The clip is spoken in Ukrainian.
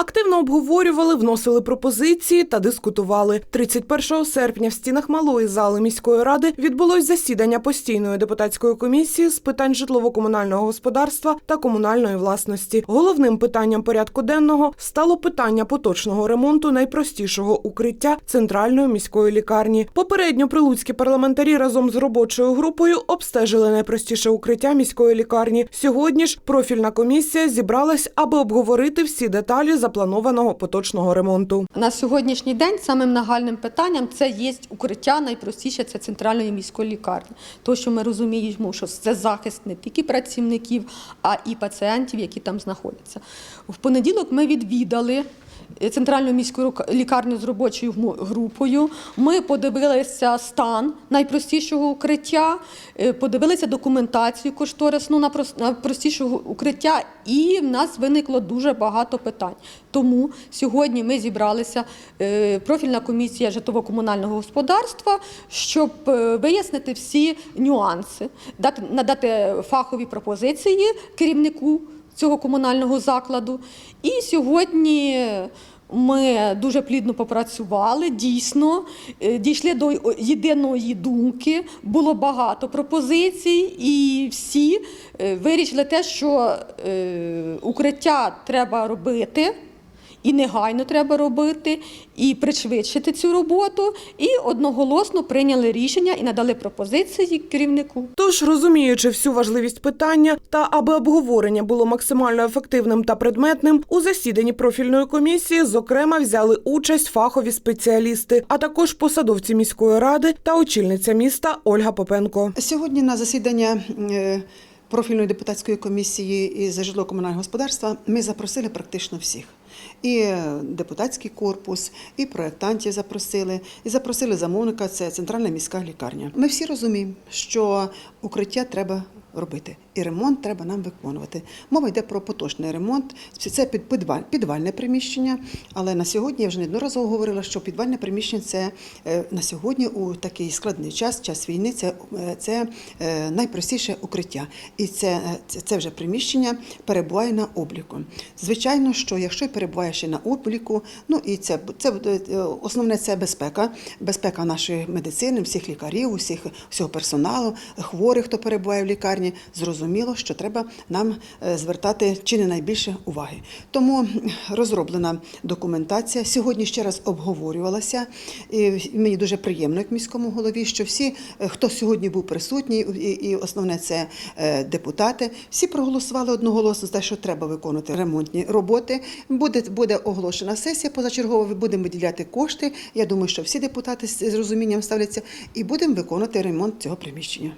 Активно обговорювали, вносили пропозиції та дискутували. 31 серпня в стінах малої зали міської ради відбулось засідання постійної депутатської комісії з питань житлово-комунального господарства та комунальної власності. Головним питанням порядку денного стало питання поточного ремонту найпростішого укриття центральної міської лікарні. Попередньо прилуцькі парламентарі разом з робочою групою обстежили найпростіше укриття міської лікарні. Сьогодні ж профільна комісія зібралась, аби обговорити всі деталі запланованого поточного ремонту. На сьогоднішній день самим нагальним питанням це є укриття найпростіше це центральної міської лікарні. Тому що ми розуміємо, що це захист не тільки працівників, а і пацієнтів, які там знаходяться. В понеділок ми відвідали. Центральну міську лікарню з робочою групою. Ми подивилися стан найпростішого укриття, е, подивилися документацію кошторисну на простішого укриття, і в нас виникло дуже багато питань. Тому сьогодні ми зібралися, е, профільна комісія житлово-комунального господарства, щоб е, вияснити всі нюанси, надати фахові пропозиції керівнику цього комунального закладу. І сьогодні ми дуже плідно попрацювали. Дійсно, е, дійшли до єдиної думки. Було багато пропозицій, і всі е, вирішили те, що е, укриття треба робити. І негайно треба робити, і пришвидшити цю роботу. І одноголосно прийняли рішення і надали пропозиції керівнику. Тож, розуміючи всю важливість питання та аби обговорення було максимально ефективним та предметним, у засіданні профільної комісії зокрема взяли участь фахові спеціалісти, а також посадовці міської ради та очільниця міста Ольга Попенко. Сьогодні на засідання е, профільної депутатської комісії із житлово-комунального господарства ми запросили практично всіх. І депутатський корпус, і проєктантів запросили, і запросили замовника. Це центральна міська лікарня. Ми всі розуміємо, що укриття треба робити, і ремонт треба нам виконувати. Мова йде про поточний ремонт. Це підваль- підвальне приміщення. Але на сьогодні я вже неодноразово говорила, що підвальне приміщення це е, на сьогодні у такий складний час, час війни. Це, е, це е, найпростіше укриття, і це, це, вже приміщення перебуває на обліку. Звичайно, що якщо перебуває ще на обліку, ну і це, це основне це безпека, безпека нашої медицини, всіх лікарів, усіх всього персоналу, хворих, хто перебуває в лікарні. Зрозуміло, що треба нам е, звертати чи не найбільше уваги. Тому розроблена документація. Сьогодні ще раз обговорювалася. І мені дуже приємно, як міському голові, що всі, е, хто сьогодні був присутній, і, основне це е, депутати, всі проголосували одноголосно за те, що треба виконувати ремонтні роботи. Буде, буде оголошена сесія позачергова, будемо виділяти кошти. Я думаю, що всі депутати з розумінням ставляться і будемо виконувати ремонт цього приміщення.